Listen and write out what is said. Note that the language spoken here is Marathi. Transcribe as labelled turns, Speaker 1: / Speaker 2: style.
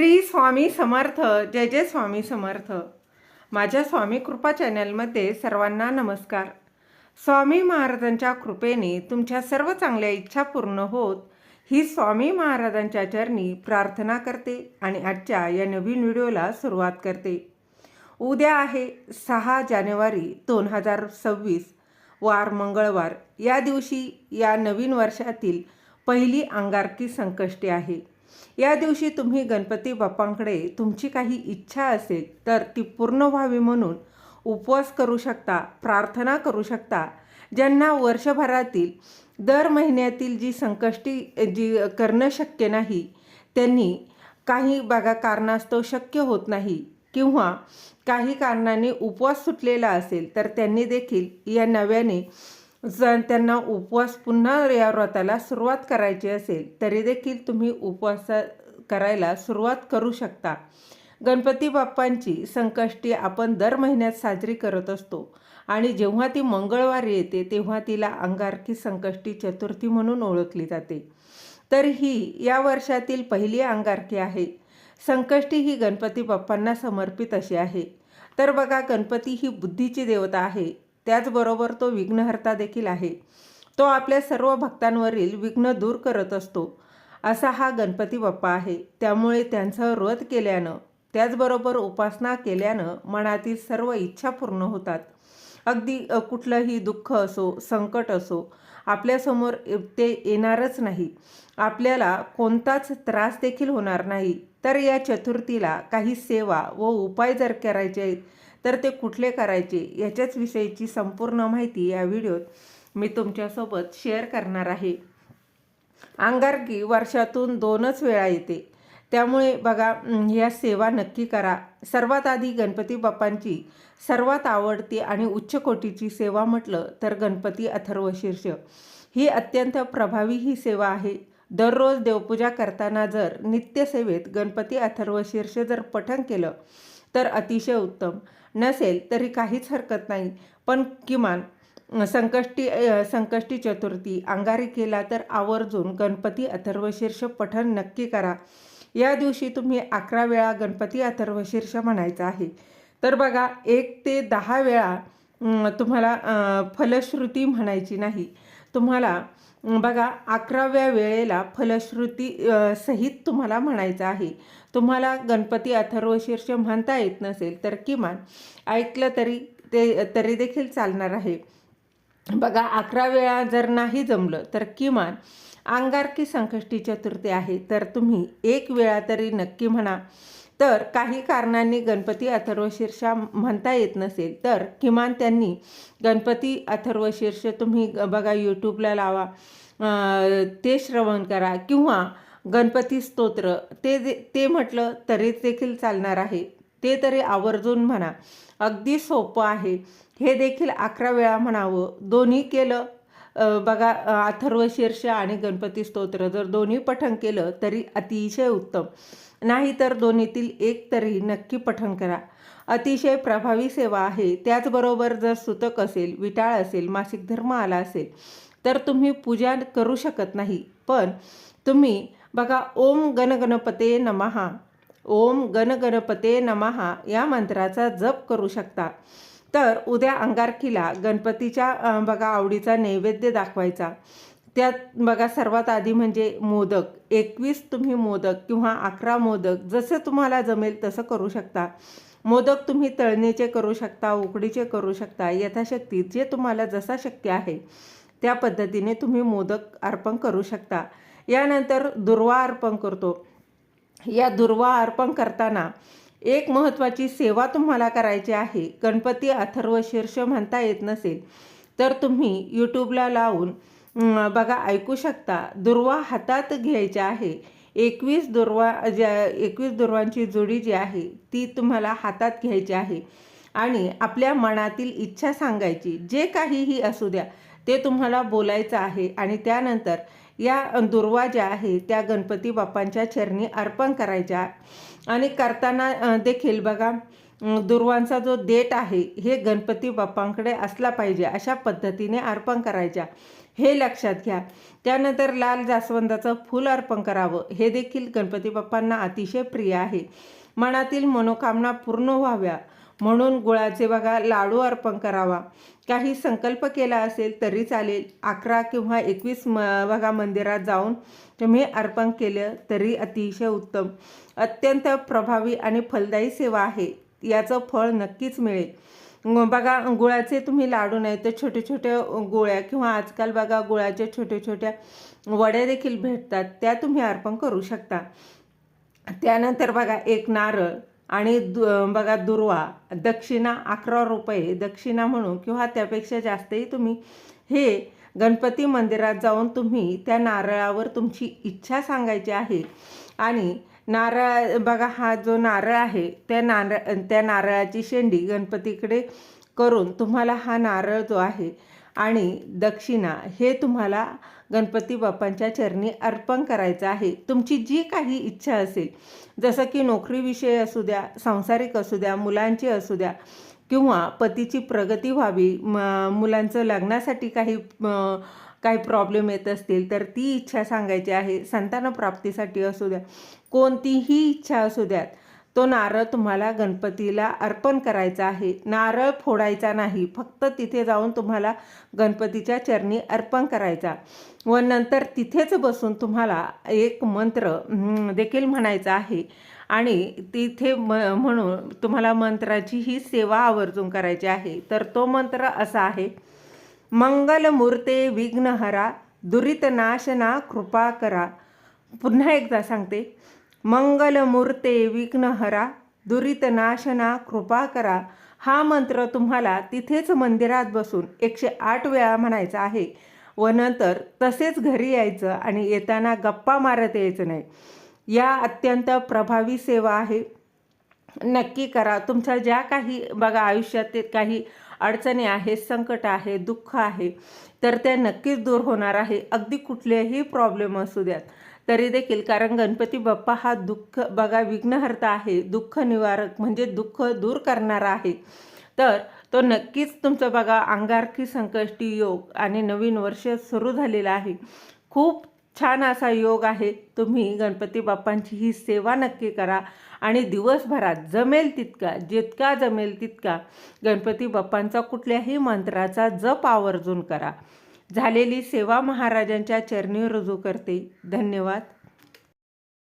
Speaker 1: श्री स्वामी समर्थ जय जय स्वामी समर्थ. माझ्या स्वामी कृपा चॅनलमध्ये सर्वांना नमस्कार. स्वामी महाराजांच्या कृपेने तुमच्या सर्व चांगल्या इच्छा पूर्ण होत ही स्वामी महाराजांच्या चरणी प्रार्थना करते आणि आजच्या या नवीन व्हिडिओला सुरुवात करते. उद्या आहे सहा जानेवारी दोन हजार सव्वीस वार मंगळवार. या दिवशी या नवीन वर्षातील पहिली अंगारकी संकष्टी आहे. या दिवशी तुम्ही गणपती बाप्पांकडे तुमची काही इच्छा असेल तर ती पूर्ण व्हावी म्हणून उपवास करू शकता प्रार्थना करू शकता ज्यांना वर्षभरातील दर महिन्यातील जी संकष्टी जी करणं शक्य नाही त्यांनी काही बागा कारणास्तव शक्य होत नाही किंवा काही कारणाने उपवास सुटलेला असेल तर त्यांनी देखील या नव्याने जर त्यांना उपवास पुन्हा या व्रताला सुरुवात करायची असेल तरी देखील तुम्ही उपवास करायला सुरुवात करू शकता. गणपती बाप्पांची संकष्टी आपण दर महिन्यात साजरी करत असतो आणि जेव्हा ती मंगळवारी येते तेव्हा तिला अंगारकी संकष्टी चतुर्थी म्हणून ओळखली जाते. तर ही या वर्षातील पहिली अंगारकी आहे. संकष्टी ही गणपती बाप्पांना समर्पित अशी आहे. तर बघा गणपती ही बुद्धीची देवता आहे. त्याचबरोबर तो विघ्नहर्ता देखील आहे. तो आपल्या सर्व भक्तांवरील विघ्न दूर करत असतो. असा हा गणपती बाप्पा आहे. त्यामुळे त्यांचं व्रत केल्यानं त्याचबरोबर उपासना केल्यानं मनातील सर्व इच्छा पूर्ण होतात. अगदी कुठलंही दुःख असो संकट असो आपल्यासमोर ते येणारच नाही. आपल्याला कोणताच त्रास देखील होणार नाही. तर या चतुर्थीला काही सेवा व उपाय जर करायचे तर ते कुठले करायचे याच्याच विषयीची संपूर्ण माहिती या व्हिडिओत मी तुमच्यासोबत शेअर करणार आहे. अंगारकी वर्षातून दोनच वेळा येते. त्यामुळे बघा या सेवा नक्की करा. सर्वात आधी गणपती बाप्पांची सर्वात आवडती आणि उच्च कोटीची सेवा म्हटलं तर गणपती अथर्वशीर्ष ही अत्यंत प्रभावी ही सेवा आहे. दररोज देवपूजा करताना जर नित्यसेवेत गणपती अथर्वशीर्ष जर पठण केलं तर अतिशय उत्तम. नसेल तरी काहीच हरकत नाही. पण किमान संकष्टी संकष्टी चतुर्थी अंगारी केला तर आवर्जून गणपती अथर्वशीर्ष पठण नक्की करा. या दिवशी तुम्ही अकरा वेळा गणपती अथर्वशीर्ष म्हणायचं आहे. तर बघा एक ते दहा वेळा तुम्हाला फलश्रुती म्हणायची नाही. तुम्हाला बघा अकराव्या वेळेला फलश्रुती सहित तुम्हाला म्हणायचं आहे. तुम्हाला गणपती अथर्वशीर्ष म्हणता येत नसेल तर किमान ऐकलं तरी ते तरी देखील चालणार आहे. बघा अकरा वेळा जर नाही जमलं तर किमान अंगारकी संकष्टी चतुर्थी आहे. तर तुम्ही एक वेळा तरी नक्की म्हणा तर काही कारणांनी गणपती अथर्वशीर्षा म्हणता येत नसेल तर किमान त्यांनी गणपती अथर्वशीर्ष तुम्ही ग- बघा यूट्यूबला लावा ते श्रवण करा किंवा गणपती स्तोत्र ते ते म्हटलं तरी देखील चालणार आहे. ते तरी आवर्जून म्हणा. अगदी सोपं आहे. हे देखील अकरा वेळा म्हणावं. दोन्ही केलं बघा अथर्व अथर्वशीर्ष आणि गणपती स्तोत्र जर दोन्ही पठण केलं तरी अतिशय उत्तम. नाही तर दोन्हीतील एक तरी नक्की पठण करा. अतिशय प्रभावी सेवा आहे. त्याचबरोबर जर सुतक असेल विटाळ असेल मासिक धर्म आला असेल तर तुम्ही पूजा करू शकत नाही. पण तुम्ही बघा ओम गणगणपते नमहा. ओम गणगणपते नमहा या मंत्राचा जप करू शकता. तर उद्या अंगारकीला गणपतीच्या बघा आवडीचा नैवेद्य दाखवायचा. त्यात बघा सर्वात आधी म्हणजे मोदक. एकवीस तुम्ही मोदक किंवा अकरा मोदक जसे तुम्हाला जमेल तसं करू शकता. मोदक तुम्ही तळणीचे करू शकता उकडीचे करू शकता यथाशक्ती जे तुम्हाला जसा शक्य आहे त्या पद्धतीने तुम्ही मोदक अर्पण करू शकता. यानंतर दुर्वा अर्पण करतो. या दुर्वा अर्पण करताना एक महत्त्वाची सेवा तुम्हाला करायची आहे. गणपती अथर्वशीर्ष म्हणता येत नसेल तर तुम्ही यूट्यूबला लावून बघा ऐकू शकता. दुर्वा हातात घ्यायच्या आहे. एकवीस दुर्वा ज्या एकवीस दुर्वांची जोडी जी आहे ती तुम्हाला हातात घ्यायची आहे आणि आपल्या मनातील इच्छा सांगायची. जे काहीही असू द्या ते तुम्हाला बोलायचं आहे आणि त्यानंतर या दुर्वा ज्या आहे त्या गणपती बाप्पांच्या चरणी अर्पण करायच्या. आणि करताना देखील बघा दुर्वांचा जो देठ आहे हे गणपती बाप्पांकडे असला पाहिजे अशा पद्धतीने अर्पण करायच्या. हे लक्षात घ्या. त्यानंतर लाल जास्वंदाचं फूल अर्पण करावं. हे देखील गणपती बाप्पांना अतिशय प्रिय आहे. मनातील मनोकामना पूर्ण व्हाव्या. म्हणून गुळाचे बघा लाडू अर्पण करावा. काही संकल्प केला असेल तरी चालेल. अकरा किंवा एकवीस म बघा मंदिरात जाऊन तुम्ही अर्पण केलं तरी अतिशय उत्तम. अत्यंत प्रभावी आणि फलदायी सेवा आहे. याचं फळ नक्कीच मिळेल. बघा गुळाचे तुम्ही लाडू नाही तर छोटे छोटे गोळ्या किंवा आजकाल बघा गुळाच्या छोट्या छोट्या वड्या देखील भेटतात. त्या तुम्ही अर्पण करू शकता. त्यानंतर बघा एक नारळ. आणि दु बघा दुर्वा दक्षिणा अकरा रुपये दक्षिणा म्हणून किंवा त्यापेक्षा जास्तही तुम्ही हे गणपती मंदिरात जाऊन तुम्ही त्या नारळावर तुमची इच्छा सांगायची आहे. आणि नारळ बघा हा जो नारळ आहे त्या नारळ त्या नारळाची शेंडी गणपतीकडे करून तुम्हाला हा नारळ जो आहे आणि दक्षिणा हे तुम्हाला गणपती बाप्पांच्या चरणी अर्पण करायचं आहे. तुमची जी काही इच्छा असेल जसं की नोकरीविषयी असू द्या सांसारिक असू द्या मुलांची असू द्या किंवा पतीची प्रगती व्हावी म मुलांचं लग्नासाठी काही काही प्रॉब्लेम येत असतील तर ती इच्छा सांगायची आहे. संतानप्राप्तीसाठी असू द्या कोणतीही इच्छा असू द्यात तो नारळ तुम्हाला गणपतीला अर्पण करायचा आहे. नारळ फोडायचा नाही. फक्त तिथे जाऊन तुम्हाला गणपतीच्या चरणी अर्पण करायचा. व नंतर तिथेच बसून तुम्हाला एक मंत्र देखील म्हणायचा आहे. आणि तिथे म म्हणून तुम्हाला मंत्राची ही सेवा आवर्जून करायची आहे. तर तो मंत्र असा आहे. मंगलमूर्ते विघ्नहरा दुरितनाशना कृपा करा. पुन्हा एकदा सांगते. मंगलमूर्ते विघ्नहरा दुरितनाशना कृपा करा हा मंत्र तुम्हाला तिथेच मंदिरात बसून एकशे आठ वेळा म्हणायचा आहे. व नंतर तसेच घरी यायचं आणि येताना गप्पा मारत यायचं नाही. या अत्यंत प्रभावी सेवा आहे. नक्की करा. तुमच्या ज्या काही बघा आयुष्यात काही अडचणी आहेत संकट आहे दुःख आहे तर त्या नक्कीच दूर होणार आहे. अगदी कुठलेही प्रॉब्लेम असू द्यात. तरी देखील कारण गणपती बाप्पा हा दुःख बघा विघ्नहर्ता आहे. दुःख निवारक म्हणजे दुःख दूर करणारा आहे. तर तो नक्कीच तुमचं बघा अंगारकी संकष्टी योग आणि नवीन वर्ष सुरू झालेलं आहे. खूप छान असा योग आहे. तुम्ही गणपती बाप्पांची ही सेवा नक्की करा आणि दिवसभरात जमेल तितका जितका जमेल तितका गणपती बाप्पांचा कुठल्याही मंत्राचा जप आवर्जून करा. झालेली सेवा महाराजांच्या चरणी रुजू करते. धन्यवाद.